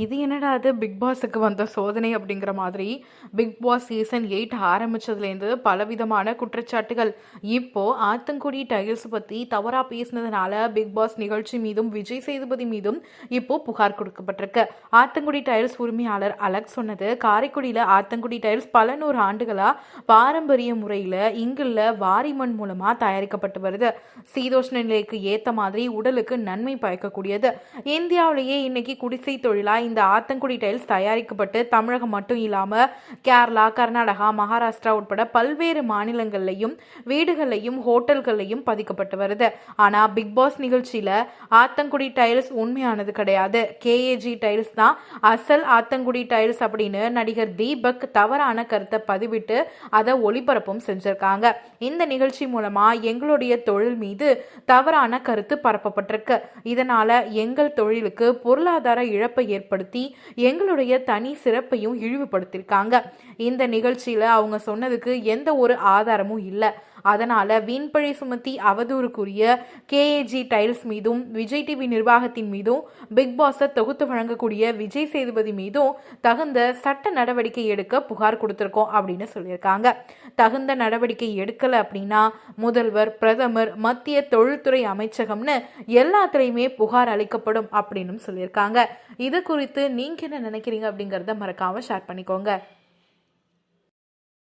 இது என்னடா அது பிக் பாஸுக்கு வந்த சோதனை அப்படிங்கிற மாதிரி பிக் பாஸ் சீசன் எயிட் ஆரம்பிச்சதுலேருந்து பலவிதமான குற்றச்சாட்டுகள். இப்போ ஆத்தங்குடி டைல்ஸ் பற்றி தவறாக பேசினதுனால பிக் பாஸ் நிகழ்ச்சி மீதும் விஜய் சேதுபதி மீதும் இப்போ புகார் கொடுக்கப்பட்டிருக்கு. ஆத்தங்குடி டைல்ஸ் உரிமையாளர் அலக் சொன்னது காரைக்குடியில் ஆத்தங்குடி டைல்ஸ் பல நூறு ஆண்டுகளாக பாரம்பரிய முறையில் இங்குள்ள வாரிமண் மூலமாக தயாரிக்கப்பட்டு வருது. சீதோஷ்ண நிலைக்கு ஏற்ற மாதிரி உடலுக்கு நன்மை பயக்கக்கூடியது. இந்தியாவிலேயே இன்னைக்கு குடிசை தொழிலா இந்த ஆத்தங்குடி டைல்ஸ் தயாரிக்கப்பட்டு தமிழகம் மட்டும் இல்லாமல் கேரளா கர்நாடகா மகாராஷ்டிரா உட்பட பல்வேறு மாநிலங்கள்லையும் வீடுகள்லையும் ஹோட்டல்கள்லையும் பதிக்கப்பட்டு வருது. ஆனால் பிக் பாஸ் நிகழ்ச்சியில் ஆத்தங்குடி டைல்ஸ் உண்மையானது கிடையாது. கேஏஜி டைல்ஸ் தான் அசல் ஆத்தங்குடி டைல்ஸ் அப்படின்னு நடிகர் தீபக் தவறான கருத்தை பதிவிட்டு அதை ஒளிபரப்பும் செஞ்சிருக்காங்க. இந்த நிகழ்ச்சி மூலமா எங்களுடைய தொழில் மீது தவறான கருத்து பரப்பப்பட்டிருக்கு. இதனால எங்கள் தொழிலுக்கு பொருளாதார இழப்பை ஏற்படுத்தி எங்களுடைய தனி சிறப்பையும் இழிவுபடுத்தியிருக்காங்க. இந்த நிகழ்ச்சியில அவங்க சொன்னதுக்கு எந்த ஒரு ஆதாரமும் இல்லை. அதனால வீண்பழி சுமத்தி அவதூறுக்குரிய கேஏஜி டைல்ஸ் மீதும் விஜய் டிவி நிர்வாகத்தின் மீதும் பிக் பாஸை தொகுத்து வழங்கக்கூடிய விஜய் சேதுபதி மீதும் தகுந்த சட்ட நடவடிக்கை எடுக்க புகார் கொடுத்துருக்கோம் அப்படின்னு சொல்லியிருக்காங்க. தகுந்த நடவடிக்கை எடுக்கல அப்படின்னா முதல்வர் பிரதமர் மத்திய தொழில்துறை அமைச்சகம்னு எல்லாத்துலேயுமே புகார் அளிக்கப்படும் அப்படின்னு சொல்லியிருக்காங்க. இது குறித்து நீங்க என்ன நினைக்கிறீங்க அப்படிங்கிறத மறக்காம ஷேர் பண்ணிக்கோங்க.